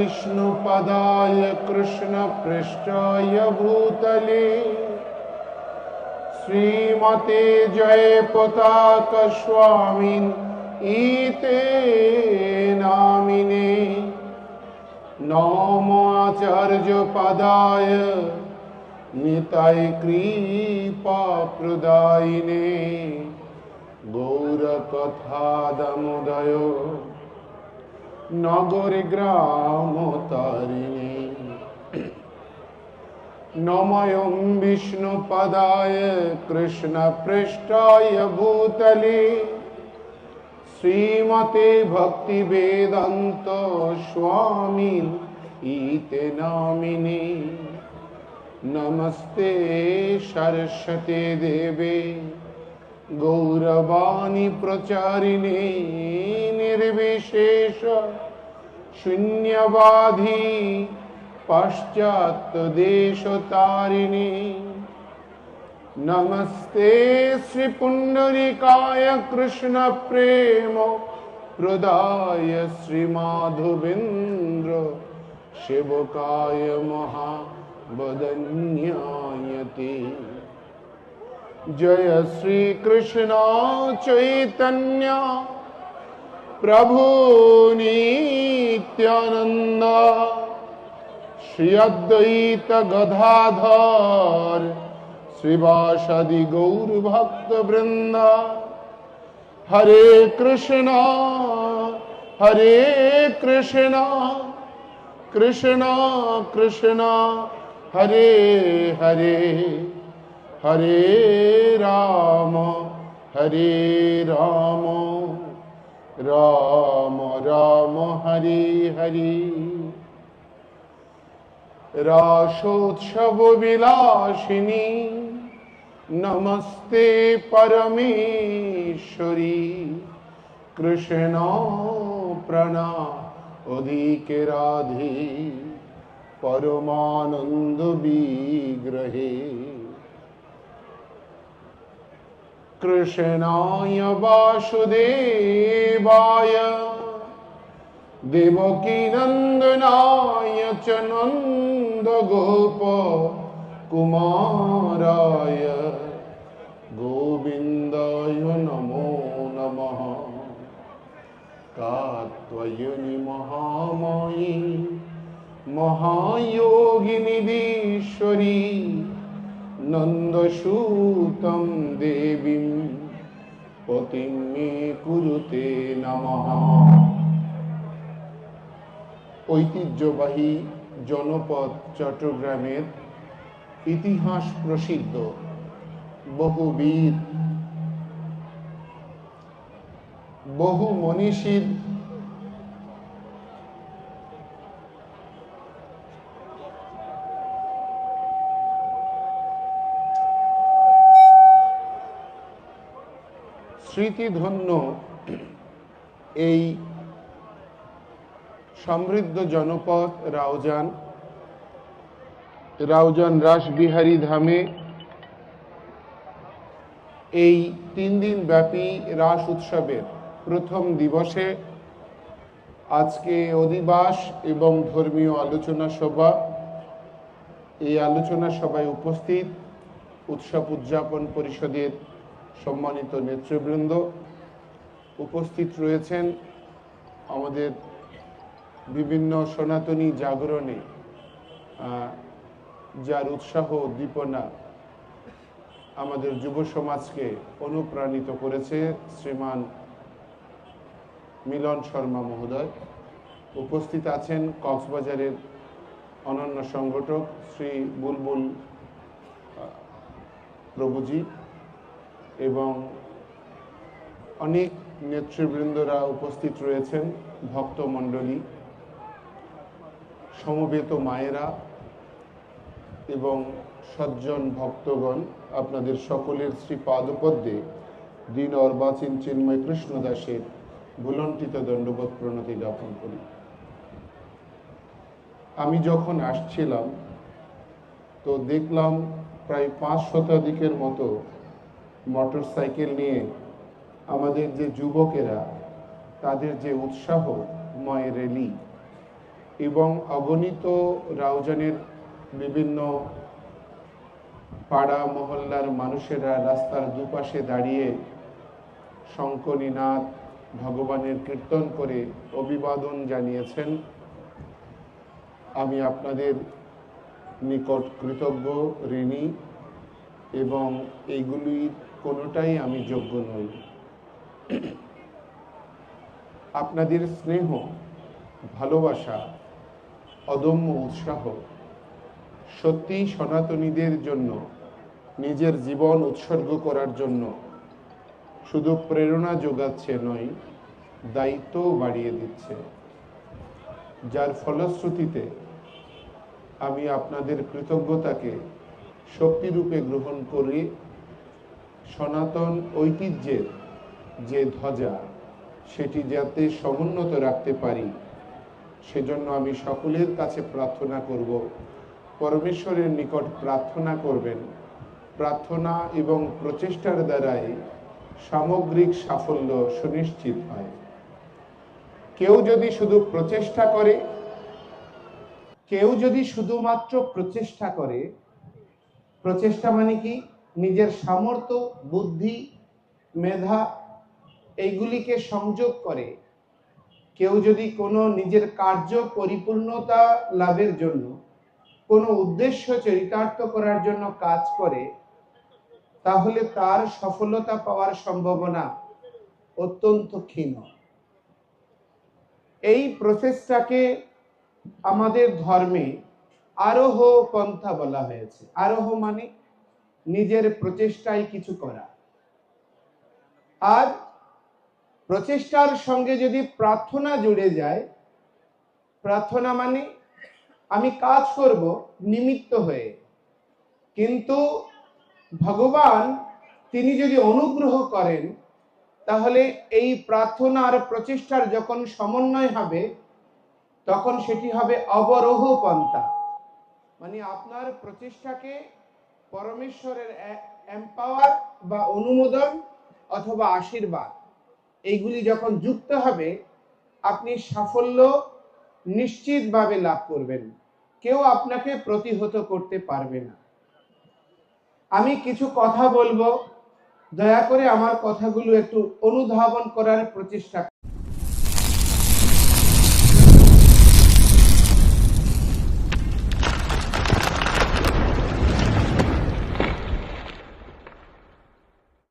विष्णुपदाय कृष्णपृष्ठाय भूतले श्रीमते जय पताक स्वामिन् ईते नामिने नमाचार्यपदाय निताय कृपाप्रदायिने गौरकथादमुदय নগরে গ্রাম তারিণী নময়ং বিষ্ণু পদায় কৃষ্ণ পৃষ্ঠায় ভূতলে। শ্রীমতে ভক্তি বেদান্ত স্বামী ইতে নামিনে। নমস্তে সরস্বতে দেবে। गौरवाणी प्रचारिणे निर्विशेष शून्यवाधी पाश्चात्यदेशतारिणे नमस्ते श्रीपुण्डरिकाय कृष्णप्रेम प्रदाय श्रीमाधुविन्द्र शिवकाय महावदन्यायते। जय श्री कृष्ण चैतन्य। प्रभु नित्यानंद श्री अद्वैत गधाधर श्रीवासादि गौर भक्त वृंद। हरे कृष्ण हरे कृष्ण। कृष्ण कृष्ण, हरे हरे। हरे राम हरे राम राम राम, हरे हरे। राशोत्सव विलासिनी, नमस्ते परमेश्वरी। कृष्ण प्रणा, उदीके राधे, परमानंद विग्रहे। कृष्णाय वासुदेवाय देवकीनन्दनाय च नन्दगोप कुमाराय गोविन्दाय नमो नमः कात्वयनि महामायी महायोगिनिधीश्वरी নন্দসূতম দেবীম পতিম মে কুরুতে নমঃ। ঐতিহ্যবাহী জনপদ চট্টগ্রামের ইতিহাস প্রসিদ্ধ বহু বীর বহু মনীষীর স্মৃতিধন্য এই সমৃদ্ধ জনপদ রাউজান রাউজান রাসবিহারী ধামে এই তিন দিন ব্যাপী রাস উৎসবের প্রথম দিবসে আজকে অধিবাস এবং ধর্মীয় আলোচনা সভা। এই আলোচনা সভায় উপস্থিত উৎসব উদযাপন পরিষদের সম্মানিত নেতৃবৃন্দ, উপস্থিত রয়েছেন আমাদের বিভিন্ন সনাতনী জাগরণে যার উৎসাহ উদ্দীপনা আমাদের যুব সমাজকে অনুপ্রাণিত করেছে শ্রীমান মিলন শর্মা মহোদয়। উপস্থিত আছেন কক্সবাজারের অনন্য সংগঠক শ্রী বুলবুল প্রভুজি। এবং অনেক নেতৃবৃন্দরা উপস্থিত রয়েছেন ভক্তমণ্ডলী সমবেত মায়েরা এবং সজ্জন ভক্তগণ, আপনাদের সকলের শ্রী পাদপদ্মে দিন অর্বাচীন চিন্ময় কৃষ্ণ দাসের ভুলন্টিত দণ্ডবোধ প্রণতি জ্ঞাপন করি। আমি যখন আসছিলাম, তো দেখলাম প্রায় পাঁচ শতাধিকের মতো মোটর সাইকেল নিয়ে আমাদের যে যুবকেরা, তাদের যে উৎসাহময় র্যালি এবং অগণিত রাউজানের বিভিন্ন পাড়া মহল্লার মানুষেরা রাস্তার দুপাশে দাঁড়িয়ে শঙ্কনীনাথ ভগবানের কীর্তন করে অভিবাদন জানিয়েছেন। আমি আপনাদের নিকট কৃতজ্ঞ, ঋণী এবং এইগুলির কোনোটাই আমি যোগ্য নই। আপনাদের স্নেহ, ভালোবাসা, অদম্য উৎসাহ সত্যি সনাতনীদের জন্য, নিজের জীবন উৎসর্গ করার জন্য শুধু প্রেরণা যোগাচ্ছে নয়, দায়িত্বও বাড়িয়ে দিচ্ছে। যার ফলশ্রুতিতে আমি আপনাদের কৃতজ্ঞতাকে শক্তিরূপে গ্রহণ করি সনাতন ঐতিহ্যের যে ধ্বজা, সেটি যাতে সমুন্নত রাখতে পারি, সেজন্য আমি সকলের কাছে প্রার্থনা করব। পরমেশ্বরের নিকট প্রার্থনা করবেন। প্রার্থনা এবং প্রচেষ্টার দ্বারাই সামগ্রিক সাফল্য সুনিশ্চিত হয়। কেউ যদি শুধু প্রচেষ্টা করে, কেউ যদি শুধুমাত্র প্রচেষ্টা করে, প্রচেষ্টা মানে কি? নিজের সামর্থ্য, বুদ্ধি, মেধা এইগুলিকে সংযোগ করে। কেউ যদি কোনো নিজের কার্য পরিপূর্ণতা লাভের জন্য কোনো উদ্দেশ্য চরিতার্থ করার জন্য কাজ করে, তাহলে তার সফলতা পাওয়ার সম্ভাবনা অত্যন্ত ক্ষীণ। এই প্রসেসটাকে আমাদের ধর্মে আরোহ পন্থা বলা হয়েছে। আরোহ মানে নিজের প্রচেষ্টায় কিছু করা। আর প্রচেষ্টার সঙ্গে যদি প্রার্থনা জুড়ে যায়, প্রার্থনা মানে আমি কাজ করব নিমিত্ত হয়ে। কিন্তু ভগবান তিনি যদি অনুগ্রহ করেন, তাহলে এই প্রার্থনা আর প্রচেষ্টার যখন সমন্বয় হবে, তখন সেটি হবে অবরোহ পন্থা মানে আপনার প্রচেষ্টাকে পরমেশ্বরের এম্পাওয়ার বা অনুমোদন অথবা আশীর্বাদ, এইগুলি যখন যুক্ত হবে, আপনি সাফল্য নিশ্চিতভাবে লাভ করবেন। কেউ আপনাকে প্রতিহত করতে পারবে না। আমি কিছু কথা বলব। দয়া করে আমার কথাগুলো একটু অনুধাবন করার প্রচেষ্টা